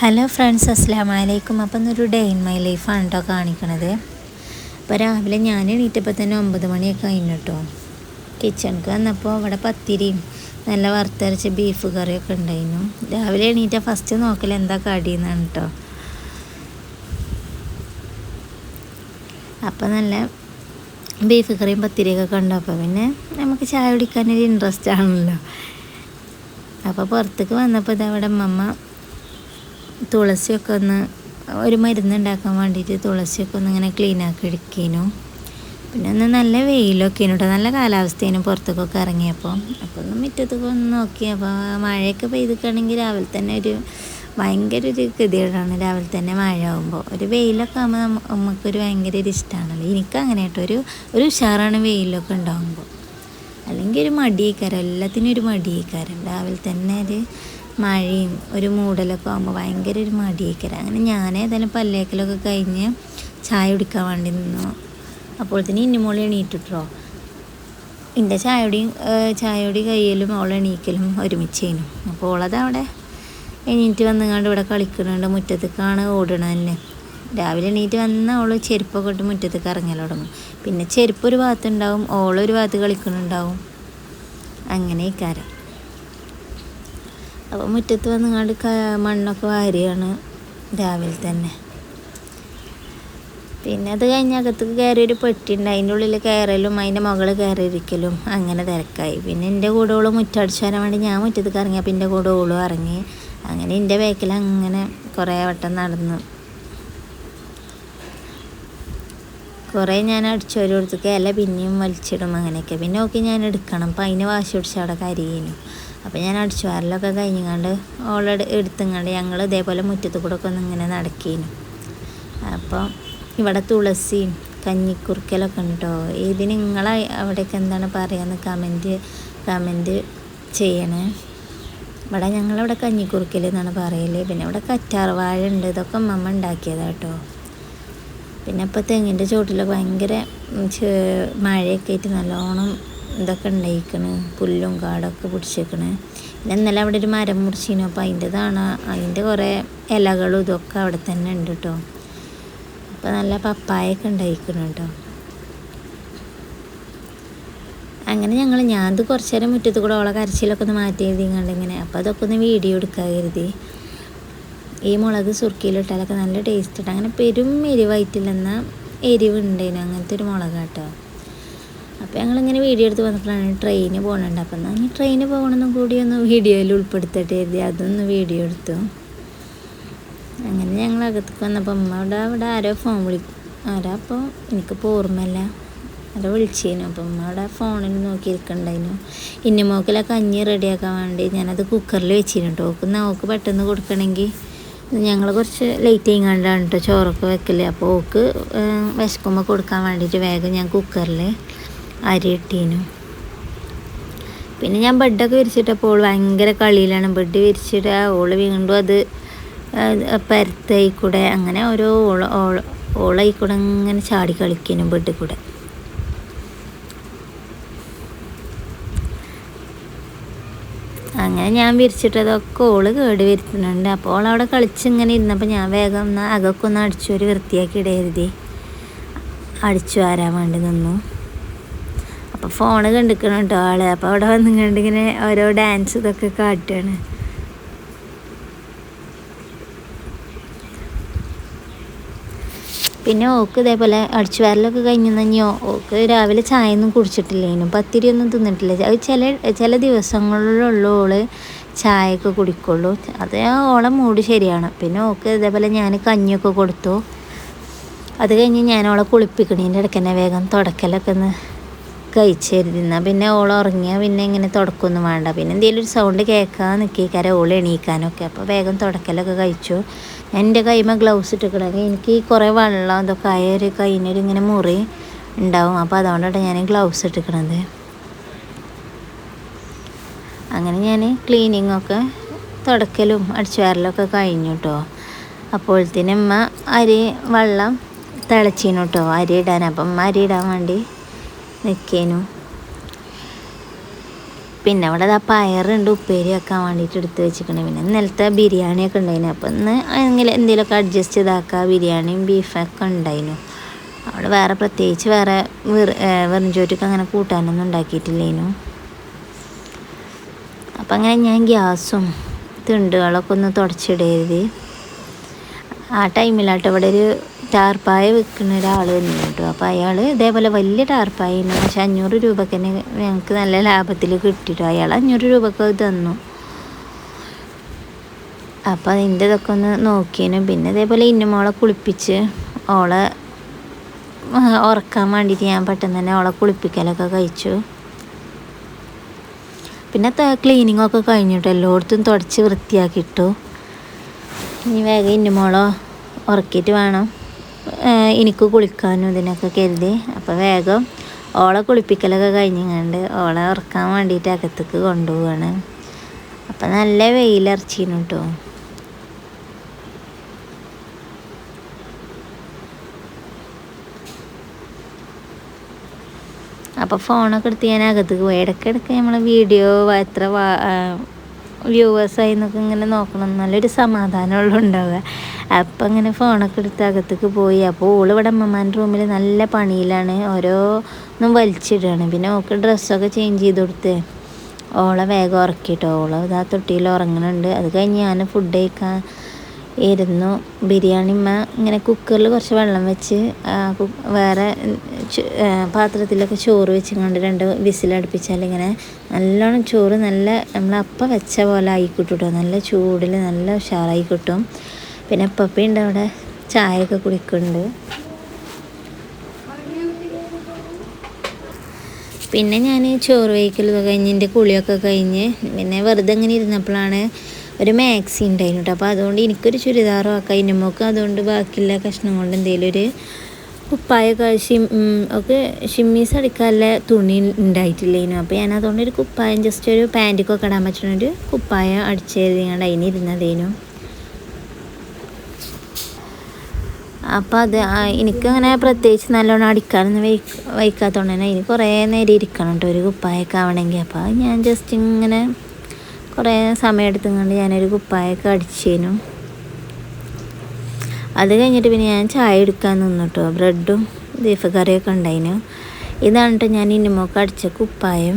Hello friends അസ്സാം വലൈക്കും അപ്പം ഇന്നൊരു ഡേ ഇൻ മൈ ലൈഫാണ് കേട്ടോ കാണിക്കണത്. അപ്പോൾ രാവിലെ ഞാൻ എണീറ്റപ്പോൾ തന്നെ ഒമ്പത് മണിയൊക്കെ കഴിഞ്ഞു കേട്ടോ കിച്ചണിക്ക് വന്നപ്പോൾ അവിടെ പത്തിരിയും നല്ല വറുത്തരച്ച ബീഫ് കറിയൊക്കെ ഉണ്ടായിരുന്നു. രാവിലെ എണീറ്റ ഫസ്റ്റ് നോക്കൽ എന്താ കടിയെന്നാണ് കേട്ടോ അപ്പം നല്ല ബീഫ് കറിയും പത്തിരിയൊക്കെ കണ്ടു. കണ്ടപ്പോൾ പിന്നെ നമുക്ക് ചായ കുടിക്കാനൊരു ഇൻട്രസ്റ്റ് ആണല്ലോ. അപ്പോൾ പുറത്തേക്ക് വന്നപ്പോൾ ഇതവിടെ അമ്മമ്മ തുളസിയൊക്കെ ഒന്ന് ഒരു മരുന്ന് ഉണ്ടാക്കാൻ വേണ്ടിയിട്ട് തുളസിയൊക്കെ ഒന്ന് ഇങ്ങനെ ക്ലീൻ ആക്കി എടുക്കേനു. പിന്നെ ഒന്ന് നല്ല വെയിലൊക്കെ കേട്ടോ നല്ല കാലാവസ്ഥയാണ് പുറത്തേക്കൊക്കെ ഇറങ്ങിയപ്പോൾ. അപ്പോൾ ഒന്ന് മുറ്റത്തൊക്കെ ഒന്ന് നോക്കി. അപ്പോൾ മഴയൊക്കെ പെയ്തിക്കുകയാണെങ്കിൽ രാവിലെ തന്നെ ഒരു ഭയങ്കര ഒരു ഗതികേടാണ് രാവിലെ തന്നെ മഴ ആകുമ്പോൾ ഒരു വെയിലൊക്കെ ആകുമ്പോൾ നമുക്കൊരു ഭയങ്കര ഒരു ഇഷ്ടമാണല്ലോ എനിക്ക് അങ്ങനെ കേട്ടോ ഒരു ഒരു ഉഷാറാണ് വെയിലൊക്കെ ഉണ്ടാകുമ്പോൾ അല്ലെങ്കിൽ ഒരു മടിയേക്കാരം. എല്ലാത്തിനും ഒരു മടിയേക്കാരം. രാവിലെ തന്നെ ഒരു മഴയും ഒരു മൂടലൊക്കെ ആകുമ്പോൾ ഭയങ്കര ഒരു മടിയേക്കര. അങ്ങനെ ഞാൻ ഏതായാലും പല്ലേക്കലൊക്കെ കഴിഞ്ഞ് ചായ കുടിക്കാൻ വേണ്ടി നിന്നു. അപ്പോഴത്തേന് ഇന്നുമോളി എണീറ്റിട്ടോ. എന്റെ ചായയുടെയും ചായയുടെ കയ്യിലും അവൾ എണീക്കലും ഒരുമിച്ചേനു. അപ്പോൾ ഓളത് അവിടെ എണീറ്റ് വന്നുകൊണ്ട് ഇവിടെ കളിക്കുന്നുണ്ട് മുറ്റത്തേക്കാണ് ഓടണതന്നെ രാവിലെ എണീറ്റ് വന്ന അവൾ ചെരുപ്പൊക്കെ ഇട്ട് മുറ്റത്തേക്ക് ഇറങ്ങൽ തുടങ്ങും. പിന്നെ ചെരുപ്പ് ഒരു ഭാഗത്തുണ്ടാവും ഓളൊരു ഭാഗത്ത് കളിക്കുന്നുണ്ടാവും അങ്ങനെ ഇക്കാരം അപ്പോൾ മുറ്റത്ത് വന്നുകൊണ്ട് മണ്ണൊക്കെ വാരിയാണ് രാവിലെ തന്നെ. പിന്നെ അത് കഴിഞ്ഞ അകത്തേക്ക് കയറി ഒരു പെട്ടി ഉണ്ട് അതിന്റെ ഉള്ളിൽ കയറലും അതിന്റെ മുകളിൽ കയറിയിരിക്കലും അങ്ങനെ തിരക്കായി. പിന്നെ എന്റെ കൂടെ ഓൾ മുറ്റടിച്ചാൻ വേണ്ടി ഞാൻ മുറ്റത്തേക്ക് ഇറങ്ങിയപ്പോൾ എന്റെ കൂടെ ഓളും ഇറങ്ങി. അങ്ങനെ എന്റെ ബാക്കിൽ അങ്ങനെ കുറേ വട്ടം നടന്നു. കുറേ ഞാൻ അടിച്ചു ഒരു കൊടുത്തേക്ക് ഇല പിന്നെയും വലിച്ചിടും അങ്ങനെയൊക്കെ. പിന്നെ ഓക്കെ ഞാൻ എടുക്കണം. അപ്പം അതിന് വാശി പിടിച്ച് അവിടെ കരിയേനു. അപ്പോൾ ഞാൻ അടിച്ചു വാരലൊക്കെ കഴിഞ്ഞങ്ങാണ്ട് ഓളെ എടുത്തുങ്ങാണ്ട് ഞങ്ങൾ ഇതേപോലെ മുറ്റത്ത് കൂടെ ഒക്കെ ഒന്ന് ഇങ്ങനെ നടക്കേനു. അപ്പോൾ ഇവിടെ തുളസിയും കഞ്ഞിക്കുറുക്കലൊക്കെ ഉണ്ട് കേട്ടോ ഇതിന് നിങ്ങളെ അവിടെയൊക്കെ എന്താണ് പറയുക കമന്റ് കമന്റ് ചെയ്യണേ. ഇവിടെ ഞങ്ങളവിടെ കഞ്ഞിക്കുറുക്കൽ എന്നാണ് പറയൽ. പിന്നെ ഇവിടെ കറ്റാർവാഴ ഉണ്ട്. ഇതൊക്കെ അമ്മ ഉണ്ടാക്കിയതാണ് കേട്ടോ പിന്നെ ഇപ്പോൾ തെങ്ങിന്റെ ചോട്ടിലൊക്കെ ഭയങ്കര മഴയൊക്കെ ആയിട്ട് നല്ലോണം ഇതൊക്കെ ഉണ്ടായിക്കണ് പുല്ലും കാടൊക്കെ പിടിച്ചേക്കണ്. പിന്നെ ഇന്നലെ അവിടെ ഒരു മരം മുറിച്ചിനു. അപ്പോൾ അതിന്റെതാണ് അതിന്റെ കുറേ ഇലകളും ഇതൊക്കെ അവിടെ തന്നെ ഉണ്ട് കേട്ടോ അപ്പോൾ നല്ല പപ്പായൊക്കെ ഉണ്ടായിക്കണം കേട്ടോ അങ്ങനെ ഞങ്ങൾ ഞാനത് കുറച്ച് നേരം മുറ്റത്ത് കൂടെ ഓളെ കരച്ചിലൊക്കെ ഒന്ന് മാറ്റി എഴുതിങ്ങാണ്ട് ഇങ്ങനെ അപ്പോൾ അതൊക്കെ ഒന്ന് വീഡിയോ എടുക്കാൻ കരുതി. ഈ മുളക് സുർക്കിയിലിട്ടാലൊക്കെ നല്ല ടേസ്റ്റ് ഉണ്ട് അങ്ങനെ പെരും എരിവായിട്ടില്ലെന്ന എരിവ് ഉണ്ടേനു അങ്ങനത്തെ ഒരു മുളക് കേട്ടോ അപ്പോൾ ഞങ്ങളിങ്ങനെ വീഡിയോ എടുത്ത് വന്നപ്പോഴാണ് ട്രെയിന് പോകണുണ്ട് അപ്പം എന്നാൽ ഈ ട്രെയിന് പോകണമെന്നും കൂടി ഒന്ന് വീഡിയോയിൽ ഉൾപ്പെടുത്തിട്ട് എഴുതി അതൊന്ന് വീഡിയോ എടുത്തു. അങ്ങനെ ഞങ്ങൾ അകത്തേക്ക് വന്നപ്പോൾ അമ്മ അവിടെ അവിടെ ആരോ ഫോൺ വിളിക്കും. ആരാ അപ്പോൾ എനിക്ക് ഓർമ്മയില്ല. ആരോ വിളിച്ചേനു. അപ്പം അമ്മ അവിടെ ഫോണിൽ നോക്കിയിരിക്കണ്ടായിരുന്നു. ഇന്നുമോക്കിലെ കഞ്ഞി റെഡിയാക്കാൻ വേണ്ടി ഞാനത് കുക്കറിൽ വെച്ചിരുന്നു കേട്ടോ ഓക്ക് നോക്ക് പെട്ടെന്ന് കൊടുക്കണമെങ്കിൽ ഞങ്ങൾ കുറച്ച് ലേറ്റ് ചെയ്യണ്ടാണ് കേട്ടോ ചോറൊക്കെ വെക്കൽ. അപ്പോൾ ഓക്ക് വിശക്കുമ്പോൾ കൊടുക്കാൻ വേണ്ടിയിട്ട് വേഗം ഞാൻ കുക്കറിൽ അരി ഇട്ടീനു പിന്നെ ഞാൻ ബെഡൊക്കെ വിരിച്ചിട്ടപ്പോൾ ഓൾ ഭയങ്കര കളിയിലാണ്. ബെഡ് വിരിച്ചിട്ട് ഓൾ വീണ്ടും അത് പരത്തായി കൂടെ അങ്ങനെ ഓരോ ഓള ഓള ഓളായി കൂടെ ഇങ്ങനെ ചാടി കളിക്കുന്നു ബെഡിൽ കൂടെ. അങ്ങനെ ഞാൻ വിരിച്ചിട്ടതൊക്കെ ഓൾ കേട് വരുത്തുന്നുണ്ട്. അപ്പോൾ ഓൾ അവിടെ കളിച്ച് ഇങ്ങനെ ഇരുന്നപ്പോൾ ഞാൻ വേഗം ഒന്ന് അകക്കൊന്ന് ഒരു വൃത്തിയാക്കി ഇടയരുതി അടിച്ചു വരാൻ വേണ്ടി നിന്നു. അപ്പോൾ ഫോണ് കണ്ടിക്കണം കേട്ടോ ആൾ. അപ്പോൾ അവിടെ വന്നു കണ്ടിങ്ങനെ ഓരോ ഡാൻസ് ഇതൊക്കെ കാട്ടുകയാണ് പിന്നെ ഓക്ക് ഇതേപോലെ അടിച്ചു വരലൊക്കെ കഴിഞ്ഞു കഴിഞ്ഞോ ഓക്ക് രാവിലെ ചായ ഒന്നും കുടിച്ചിട്ടില്ലേനും പത്തിരി ഒന്നും തിന്നിട്ടില്ല. അത് ചില ചില ദിവസങ്ങളിലുള്ള ഓൾ ചായയൊക്കെ കുടിക്കുള്ളൂ. അത് ഓളെ മൂഡ് ശരിയാണ്. പിന്നെ ഓക്ക് ഇതേപോലെ ഞാൻ കഞ്ഞിയൊക്കെ കൊടുത്തു. അത് കഴിഞ്ഞ് ഞാൻ ഓളെ ഇടയ്ക്കന്നെ ഇടയ്ക്ക് തന്നെ വേഗം തുടക്കലൊക്കെ ഒന്ന് കഴിച്ചിരുന്ന. പിന്നെ ഓൾ ഉറങ്ങിയാൽ പിന്നെ ഇങ്ങനെ തുടക്കൊന്നും വേണ്ട. പിന്നെ എന്തെങ്കിലും ഒരു സൗണ്ട് കേൾക്കാൻ നിൽക്കിക്കാരെ ഓൾ എണീക്കാനൊക്കെ. അപ്പോൾ വേഗം തുടക്കലൊക്കെ കഴിച്ചു. എന്റെ കൈമ ഗ്ലൗസ് ഇട്ടിക്കണമെങ്കിൽ എനിക്ക് കുറേ വെള്ളം ഇതൊക്കെ ആയ ഒരു കൈനൊരു ഇങ്ങനെ മുറി ഉണ്ടാവും. അപ്പോൾ അതുകൊണ്ടാണ് ഞാൻ ഗ്ലൗസ് ഇട്ടിക്കണത്. അങ്ങനെ ഞാൻ ക്ലീനിങ്ങൊക്കെ തുടക്കലും അടിച്ചു വരലൊക്കെ കഴിഞ്ഞു കേട്ടോ അപ്പോഴത്തേനും അമ്മ അരി വെള്ളം തിളച്ചീനു കേട്ടോ അരി ഇടാൻ. അപ്പം അരി ഇടാൻ വേണ്ടി നിൽക്കേനു പിന്നെ അവിടെ ആ പയറുണ്ട് ഉപ്പേരി വെക്കാൻ വേണ്ടിയിട്ട് എടുത്ത് വെച്ചിട്ടുണ്ട് പിന്നെ ഇന്നലത്തെ ബിരിയാണിയൊക്കെ ഉണ്ടായിരുന്നു അപ്പം ഇന്ന് എങ്കിലും എന്തെങ്കിലുമൊക്കെ അഡ്ജസ്റ്റ് ചെയ്താക്കുക ബിരിയാണിയും ബീഫൊക്കെ ഉണ്ടായിരുന്നു അവിടെ വേറെ പ്രത്യേകിച്ച് വേറെ വെറും ചോറ്റൊക്കെ അങ്ങനെ കൂട്ടാനൊന്നും ഉണ്ടാക്കിയിട്ടില്ലേനു. അപ്പം അങ്ങനെ ഞാൻ ഗ്യാസും തിണ്ടുകളൊക്കെ ഒന്ന് തുടച്ചിടരുത്. ആ ടൈമിലാട്ടോ ഇവിടെ ഒരു ടാർപ്പായ വിൽക്കുന്ന ഒരാൾ വന്നു കേട്ടോ അപ്പോൾ അയാൾ ഇതേപോലെ വലിയ ടാർപ്പായിരുന്നു പക്ഷെ അഞ്ഞൂറ് രൂപക്ക് തന്നെ ഞങ്ങൾക്ക് നല്ല ലാഭത്തിൽ കിട്ടിയിട്ടോ അയാൾ അഞ്ഞൂറ് രൂപക്ക് തന്നു. അപ്പോൾ അതിന്റെ ഇതൊക്കെ ഒന്ന് നോക്കിയതിനും പിന്നെ ഇതേപോലെ ഇന്നുമോളെ കുളിപ്പിച്ച് ഓളെ ഉറക്കാൻ വേണ്ടിയിട്ട് ഞാൻ പെട്ടെന്ന് തന്നെ ഓളെ കുളിപ്പിക്കലൊക്കെ കഴിച്ചു. പിന്നെ ക്ലീനിങ്ങൊക്കെ കഴിഞ്ഞിട്ട് എല്ലായിടത്തും തുടച്ച് വൃത്തിയാക്കിയിട്ടു. ഇനി വേഗം ഇന്നുമോളോ ഉറക്കിയിട്ട് വേണം. എനിക്ക് കുളിക്കാനും ഇതിനൊക്കെ കരുതി. അപ്പോൾ വേഗം ഓളെ കുളിപ്പിക്കലൊക്കെ കഴിഞ്ഞങ്ങണ്ട് ഓളെ ഉറക്കാൻ വേണ്ടിയിട്ട് അകത്തേക്ക് കൊണ്ടുപോവാണ്. അപ്പം നല്ല വെയിലിറച്ചിരുന്നു കേട്ടോ അപ്പോൾ ഫോണൊക്കെ എടുത്ത് ഞാൻ അകത്തേക്ക് പോയി. ഇടയ്ക്കിടയ്ക്ക് നമ്മൾ വീഡിയോ എത്ര വ്യൂവേഴ്സായി എന്നൊക്കെ ഇങ്ങനെ നോക്കണം. നല്ലൊരു സമാധാനമുള്ള ഉണ്ടാവുക. അപ്പം അങ്ങനെ ഫോണൊക്കെ എടുത്ത് അകത്തേക്ക് പോയി. അപ്പോൾ ഓൾ ഇവിടെ അമ്മമാന്റെ റൂമിൽ നല്ല പണിയിലാണ്. ഓരോന്നും വലിച്ചിടുകയാണ്. പിന്നെ ഓൾക്ക് ഡ്രസ്സൊക്കെ ചേഞ്ച് ചെയ്ത് കൊടുത്ത്. ഓളെ വേഗം ഉറക്കിയിട്ടോ ഓളെ ഇതാ തൊട്ടിയിൽ ഉറങ്ങുന്നുണ്ട് അത് കഴിഞ്ഞ് ഞാൻ ഫുഡ് കഴിക്കാൻ ഇരുന്നു. ബിരിയാണിമ്മ ഇങ്ങനെ കുക്കറിൽ കുറച്ച് വെള്ളം വെച്ച് വേറെ പാത്രത്തിലൊക്കെ ചോറ് വെച്ചുകൊണ്ട് രണ്ട് വിസിലടുപ്പിച്ചാൽ ഇങ്ങനെ നല്ലോണം ചോറ് നല്ല നമ്മൾ അപ്പം വെച്ച പോലെ ആയിക്കിട്ടും നല്ല ചൂടിൽ നല്ല ഉഷാറായി കിട്ടും. പിന്നെ പപ്പയുണ്ട് അവിടെ. ചായയൊക്കെ കുടിക്കുന്നുണ്ട് പിന്നെ ഞാൻ ചോറ് വയ്ക്കലൊക്കെ കഴിഞ്ഞ് എന്റെ കുളിയൊക്കെ കഴിഞ്ഞ് പിന്നെ വെറുതെ ഇങ്ങനെ ഇരുന്നപ്പോഴാണ് ഒരു മാക്സി ഉണ്ടായിരുന്നു കേട്ടോ അപ്പോൾ അതുകൊണ്ട് എനിക്കൊരു ചുരിദാറും ആക്കാം ഇന്നുമോക്ക് അതുകൊണ്ട് ബാക്കിയുള്ള കഷ്ണം കൊണ്ട് എന്തെങ്കിലും ഒരു കുപ്പായൊക്കെ ഷിം ഒക്കെ ഷിമ്മീസ് അടിക്കാനുള്ള തുണി ഉണ്ടായിട്ടില്ലേനു. അപ്പോൾ ഞാൻ അതുകൊണ്ട് ഒരു കുപ്പായം ജസ്റ്റ് ഒരു പാന്റിക്കൊക്കെ ഇടാൻ പറ്റുന്ന ഒരു കുപ്പായം അടിച്ചെഴുതിയാണ്ട് അതിന് ഇരുന്നതേനു. അപ്പോൾ അത് എനിക്കങ്ങനെ പ്രത്യേകിച്ച് നല്ലോണം അടിക്കാനൊന്നും വൈ വൈക്കാത്തതുകൊണ്ട് തന്നെ അതിന് കുറേ നേരം ഇരിക്കണം കേട്ടോ ഒരു കുപ്പായൊക്കെ ആവണമെങ്കിൽ അപ്പോൾ ഞാൻ ജസ്റ്റ് ഇങ്ങനെ കുറേ സമയം എടുത്തുകൊണ്ട് ഞാനൊരു കുപ്പായൊക്കെ അടിച്ചേനു. അത് കഴിഞ്ഞിട്ട് പിന്നെ ഞാൻ ചായ എടുക്കാൻ നിന്നു കേട്ടോ ബ്രെഡും ബീഫ് കറിയൊക്കെ ഉണ്ടായിനു. ഇതാണ് കേട്ടോ ഞാൻ ഇനിമൊക്കെ അടിച്ച കുപ്പായം.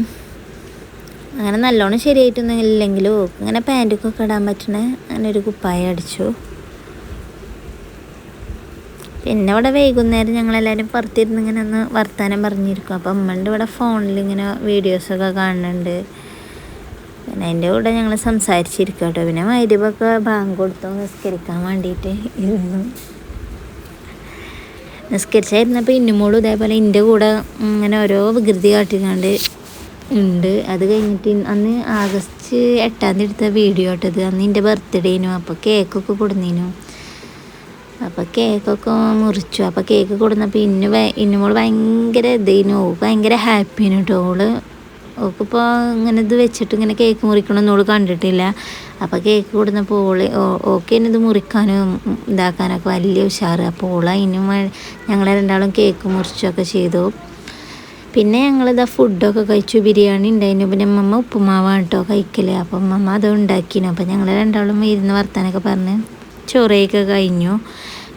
അങ്ങനെ നല്ലോണം ശരിയായിട്ടൊന്നും ഇല്ലെങ്കിലും അങ്ങനെ പാന്റൊക്കെ ഇടാൻ പറ്റണ അങ്ങനെ ഒരു കുപ്പായം അടിച്ചു. പിന്നെ ഇവിടെ വൈകുന്നേരം ഞങ്ങളെല്ലാവരും പുറത്തിരുന്ന് ഇങ്ങനെ ഒന്ന് വർത്തമാനം പറഞ്ഞിരിക്കും. അപ്പം അമ്മന്റെ ഇവിടെ ഫോണിൽ ഇങ്ങനെ വീഡിയോസൊക്കെ കാണുന്നുണ്ട് പിന്നെ അതിന്റെ കൂടെ ഞങ്ങൾ സംസാരിച്ചിരിക്കുക കേട്ടോ. പിന്നെ മൈരിബൊക്കെ ബാങ്ക് കൊടുത്തു. നിസ്കരിക്കാൻ വേണ്ടിയിട്ട് ഇരുന്നു. നിസ്കരിച്ചായിരുന്നപ്പോൾ ഇന്നുമോളും ഇതേപോലെ എന്റെ കൂടെ ഇങ്ങനെ ഓരോ വികൃതി കാട്ടിക്കാണ്ട് ഉണ്ട്. അത് കഴിഞ്ഞിട്ട് അന്ന് ആഗസ്റ്റ് എട്ടാം തീയതി എടുത്ത വീഡിയോ ഇട്ടത് അന്ന് എന്റെ ബർത്ത്ഡേനു അപ്പോൾ കേക്കൊക്കെ കൊടുന്നീനു. അപ്പോൾ കേക്കൊക്കെ മുറിച്ചു. അപ്പോൾ കേക്ക് കൊടുന്നപ്പോൾ ഇന്ന് ഇന്നുമോൾ ഭയങ്കര ഇതേനു. ഭയങ്കര ഹാപ്പിനു കേട്ടോ. ഓൾ ഓക്കിപ്പോൾ ഇങ്ങനെ ഇത് വെച്ചിട്ട് ഇങ്ങനെ കേക്ക് മുറിക്കണമെന്ന് ഓൾ കണ്ടിട്ടില്ല. അപ്പോൾ കേക്ക് കൊടുന്നപ്പോൾ ഓൾ ഓക്കെ ഇത് മുറിക്കാനും ഇതാക്കാനൊക്കെ വലിയ ഉഷാറ്. അപ്പോൾ ഓൾ അതിനും ഞങ്ങളെ രണ്ടാളും കേക്ക് മുറിച്ചൊക്കെ ചെയ്തു. പിന്നെ ഞങ്ങളിതാ ഫുഡൊക്കെ കഴിച്ചു. ബിരിയാണി ഉണ്ടായിരുന്നു പിന്നെ അമ്മമ്മ ഉപ്പുമാവാണ് കേട്ടോ കഴിക്കൽ അപ്പം അമ്മമ്മ അത് ഉണ്ടാക്കിനു. അപ്പം ഞങ്ങൾ രണ്ടാളും ഇരുന്ന് വർത്താനൊക്കെ പറഞ്ഞ് ചോറയൊക്കെ കഴിഞ്ഞു.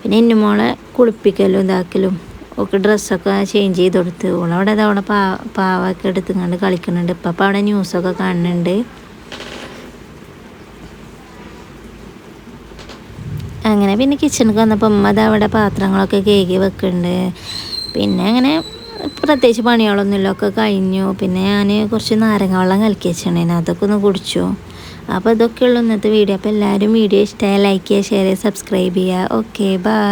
പിന്നെ ഇന്നുമോളെ കുളിപ്പിക്കലും ഇതാക്കലും ഒക്കെ ഡ്രസ്സൊക്കെ ചേഞ്ച് ചെയ്ത് കൊടുത്ത്. ഓളവിടെ അവിടെ പാ പാവൊക്കെ എടുത്തുകൊണ്ട് കളിക്കുന്നുണ്ട് ഇപ്പം അപ്പം അവിടെ ന്യൂസൊക്കെ കാണുന്നുണ്ട്. അങ്ങനെ പിന്നെ കിച്ചണിക്ക് വന്നപ്പോൾ അത് അവിടെ പാത്രങ്ങളൊക്കെ കേകി വെക്കുന്നുണ്ട് പിന്നെ അങ്ങനെ പ്രത്യേകിച്ച് പണികളൊന്നുമില്ല. ഒക്കെ കഴിഞ്ഞു. പിന്നെ ഞാൻ കുറച്ച് നാരങ്ങ വെള്ളം കലക്കി വെച്ചിട്ടുണ്ടായിരുന്നു അതൊക്കെ ഒന്ന് കുടിച്ചു. അപ്പോൾ ഇതൊക്കെയുള്ളൂ ഇന്നത്തെ വീഡിയോ അപ്പോൾ എല്ലാവരും വീഡിയോ ഇഷ്ടമായ ലൈക്ക് ചെയ്യുക ഷെയർ ചെയ്യുക സബ്സ്ക്രൈബ് ചെയ്യുക. Okay bye